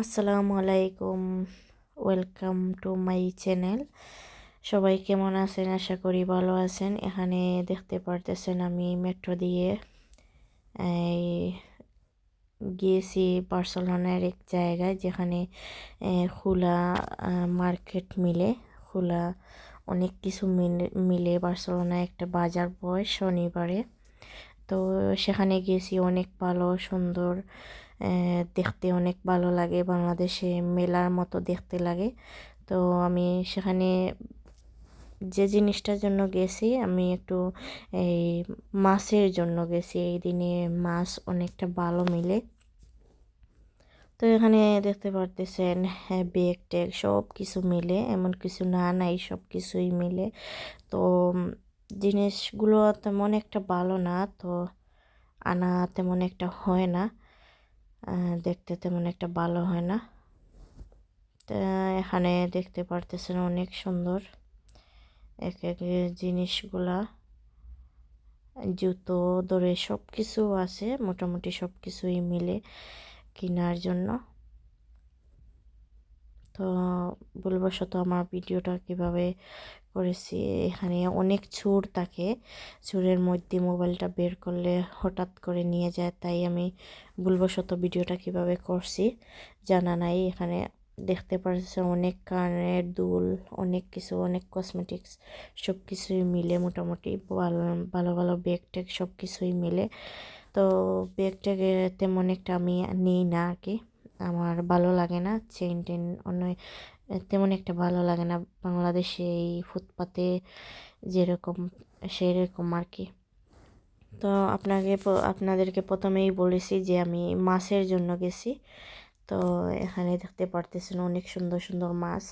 আসসালামু আলাইকুম, welcome to my channel. সবাই কেমন আছেন? আশা করি ভালো আছেন। এখানে দেখতে পারতেছেন আমি মেট্রো দিয়ে, এই, গিয়েছি বার্সেলোনার এক জায়গায় যেখানে খোলা মার্কেট মিলে। খোলা অনেক কিছু মিলে মিলে বার্সেলোনায় একটা বাজার বয় শনিবারে। তো সেখানে গিয়েছি, অনেক ভালো, সুন্দর দেখতে অনেক ভালো লাগে, বাংলাদেশে মেলার মতো দেখতে লাগে। তো আমি সেখানে যে জিনিসটার জন্য গেছি, আমি একটু এই মাছের জন্য গেছি। এই দিনে মাছ অনেকটা ভালো মিলে। তো এখানে দেখতে পারতেছেন হ্যাঁ বেগ টেগ সব কিছু মিলে, এমন কিছু না, নাই, সব কিছুই মিলে। তো জিনিসগুলো তেমন একটা ভালো না, তো আনা তেমন একটা হয় না। দেখতে তেমন একটা ভালো হয় না। এখানে দেখতে পারতেছেন অনেক সুন্দর। এক এক জিনিসগুলা, জুতো ধরে সব কিছু আছে, মোটামুটি সব কিছুই মিলে কেনার জন্য। তো ভুলবশত আমার ভিডিওটা কীভাবে করেছি, এখানে অনেক ছুর থাকে। ছুরের মধ্যে মোবাইলটা বের করলে হঠাৎ করে নিয়ে যায়, তাই আমি ভুলবশত ভিডিওটা কীভাবে করছি জানা নাই। এখানে দেখতে পারছে অনেক কানের দুল, অনেক কিছু, অনেক কসমেটিক্স সব কিছুই মিলে মোটামুটি। ভালো ভালো ভালো ব্যাগ ট্যাগ সব কিছুই মিলে। তো ব্যাগ ট্যাগে তেমন একটা আমি নিই না আর কি। আমার ভালো লাগে না। চেন টেন অন্য, তেমন একটা ভালো লাগে না। বাংলাদেশে এই ফুটপাতে যেরকম, সেরকম আর কি। তো আপনাকে আপনাদেরকে প্রথমেই বলেছি যে আমি মাছের জন্য গেছি। তো এখানে দেখতে পারতেছেন অনেক সুন্দর সুন্দর মাছ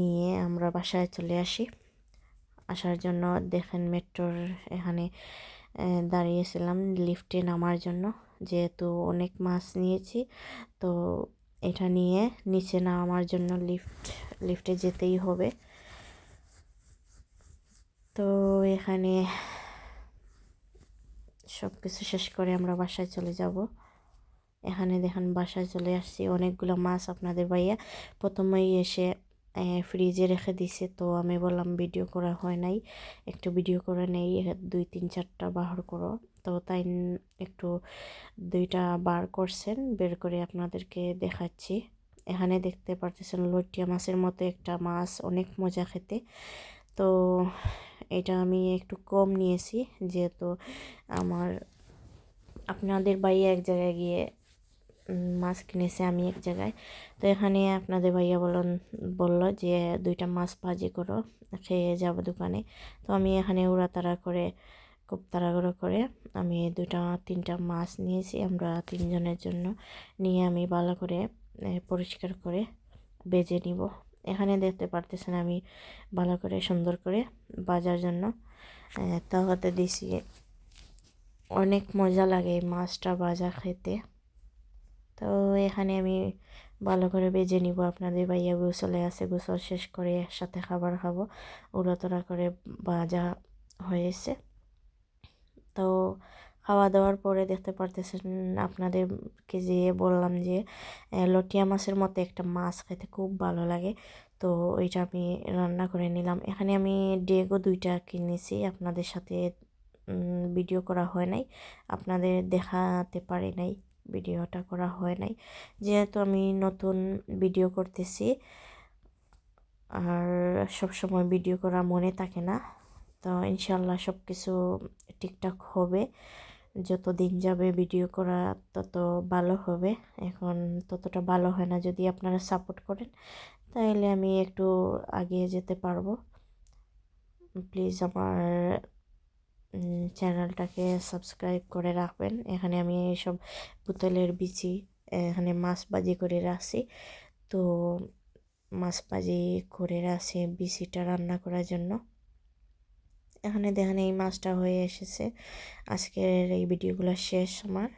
নিয়ে আমরা বাসায় চলে আসি। আসার জন্য দেখেন মেট্রোর এখানে দাঁড়িয়েছিলাম লিফটে নামার জন্য। যেহেতু অনেক মাছ নিয়েছি, তো এটা নিয়ে নিচে নামার জন্য লিফট লিফটে যেতেই হবে। তো এখানে সব কিছু শেষ করে আমরা বাসায় চলে যাব। এখানে দেখেন বাসায় চলে আসছি। অনেকগুলো মাছ আপনাদের ভাইয়া প্রথমেই এসে ফ্রিজে রেখে দিছে, তো আমি বললাম ভিডিও করা হয় নাই। একটু ভিডিও করে নেই, দুই তিন চারটা বাহার করো। তো তাই একটু দুইটা বার করছেন, বের করে আপনাদেরকে দেখাচ্ছি। এখানে দেখতে পারতেছেন লটিয়া মাছের মতো একটা মাছ, অনেক মজা খেতে। তো এটা আমি একটু কম নিয়েছি, যেহেতু আমার, আপনাদের বাড়ি এক জায়গায় গিয়ে মাছ কিনেছে আমি এক জায়গায়। তো এখানে আপনাদের ভাইয়া বলন, বলল যে, দুইটা মাছ ভাজি করো, খেয়ে যাব দোকানে। তো আমি এখানে উড়াতাড়া করে, খুব তাড়াহুড়ো করে আমি দুটা তিনটা মাছ নিয়েছি আমরা তিনজনের জন্য। নিয়ে আমি ভালো করে পরিষ্কার করে বেজে নিব। এখানে দেখতে পারতেছেন আমি ভালো করে সুন্দর করে বাজার জন্য তাহলে দিছি। অনেক মজা লাগে এই মাছটা ভাজা খেতে। তো এখানে আমি ভালো করে বেজে নিব। আপনাদের ভাইয়া গোসলে আছে, গোসল শেষ করে একসাথে খাবার খাব। উড়োতরা করে ভাজা হয়েছে। তো খাওয়া দাওয়ার পরে দেখতে পারতেছেন আপনাদেরকে যে বললাম যে লটিয়া মাছের মতো একটা মাছ খেতে খুব ভালো লাগে। তো ওইটা আমি রান্না করে নিলাম। এখানে আমি ডেগো দুইটা কিনেছি। আপনাদের সাথে ভিডিও করা হয় নাই। আপনাদের দেখাতে পারি নাই। ভিডিওটা করা হয় নাই। যেহেতু আমি নতুন ভিডিও করতেছি, আর সব সময় ভিডিও করা মনে থাকে না, তো ইনশাল্লাহ সব কিছু ঠিকঠাক হবে। যত দিন যাবে ভিডিও করা, তত ভালো হবে। এখন ততটা ভালো হয় না যদি আপনারা সাপোর্ট করেন তাহলে আমি একটু আগিয়ে যেতে পারব। প্লিজ আমার চ্যানেলটাকে সাবস্ক্রাইব করে রাখবেন। এখানে আমি এইসব বোতলের বিচি, এখানে মাছ বাজি করে রাখছি। তো মাছ বাজি করে রাখছি বিচিটা রান্না করার জন্য। এখানে দেখেন এই মাছটা হয়ে এসেছে। আজকের এই ভিডিওগুলো শেষ আমার।